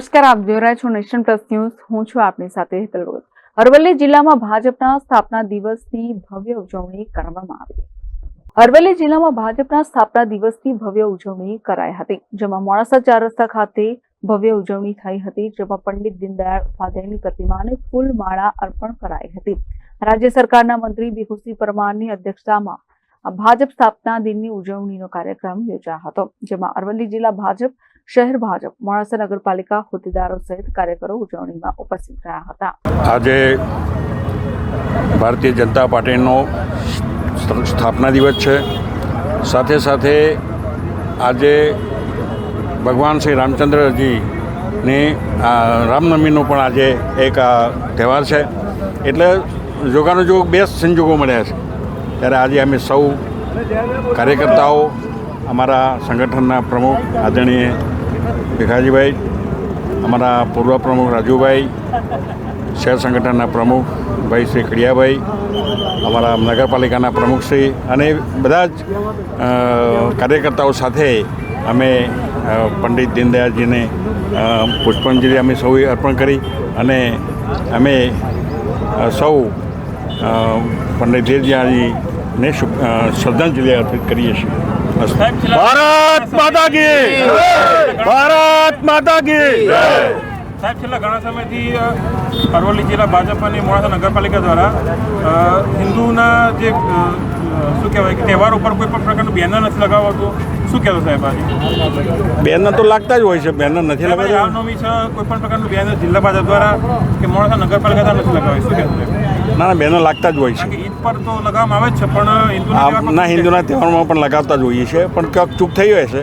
નમસ્કાર, આપ જોઈ રહ્યા છો નેશન પ્લસ ન્યૂઝ. હું છું આપની સાથે અરવલ્લી જિલ્લામાં ભાજપના સ્થાપના દિવસની ભવ્ય ઉજવણી કરવામાં આવી અરવલ્લી જિલ્લામાં ભાજપના સ્થાપના દિવસની ભવ્ય ઉજવણી કરાઈ હતી, જેમાં મોડાસા ચાર રસ્તા ખાતે ભવ્ય ઉજવણી થઈ હતી, જેમાં પંડિત દીનદયાળ ઉપાધ્યાયની પ્રતિમાને ફૂલમાળા અર્પણ કરાઈ હતી. રાજ્ય સરકારના મંત્રી બિહુસી પરમારની અધ્યક્ષતામાં ભાજપ સ્થાપના દિનની ઉજવણીનો કાર્યક્રમ યોજાયો હતો, જેમાં અરવલ્લી જિલ્લા ભાજપ શહેર ભાજપ, મોડાસા નગરપાલિકા હોદ્દેદારો સહિત કાર્યકરો ઉજવણીમાં ઉપસ્થિત રહ્યા હતા. આજે ભારતીય જનતા પાર્ટીનો સ્થ- સ્થાપના દિવસ છે. સાથે સાથે આજે ભગવાન શ્રી રામચંદ્રજીની રામનવમીનો પણ આજે એક તહેવાર છે. એટલે જોગાનો જોગ બે સંજોગો મળ્યા છે. ત્યારે આજે અમે સૌ કાર્યકર્તાઓ, અમારા સંગઠનના પ્રમુખ, આદરણીય ભીખાજીભાઈ અમારા પૂર્વ પ્રમુખ રાજુભાઈ શહેર સંગઠનના પ્રમુખ ભાઈ શ્રી ખડિયાભાઈ અમારા નગરપાલિકાના પ્રમુખશ્રી અને બધા જ કાર્યકર્તાઓ સાથે અમે પંડિત દીનદયાળજીને પુષ્પાંજલિ અમે સૌએ અર્પણ કરી અને અમે સૌ પંડિત દીનદયાળજીને શ્રદ્ધાંજલિ અર્પિત કરીએ છીએ. ભારત માતા કી ભારત માતા કી સાહેબ છેલ્લા ઘણા સમયથી અરવલ્લી જિલ્લા ભાજપ અને મોડાસા નગરપાલિકા દ્વારા હિન્દુના જે શું કહેવાય કે તહેવાર ઉપર કોઈ પણ પ્રકારનું બેનર નથી લગાવતું. શું કહેતો સાહેબ આજે? બેનર તો લાગતા જ હોય છે બેનર નથી લગાવતા. રામનવમી છે કોઈ પણ પ્રકારનું બેનર જિલ્લા ભાજપ દ્વારા કે મોડાસા નગરપાલિકા દ્વારા નથી લગાવાય. શું કહેતો સાહેબ? ના ના બેનર લાગતા જ હોય છે. ઈદ પર તો લગાવવામાં આવે છે પણ ના હિન્દુના તહેવારમાં પણ લગાવતા જ હોઈએ છે પણ ક્યાંક ચૂક થઈ હોય છે.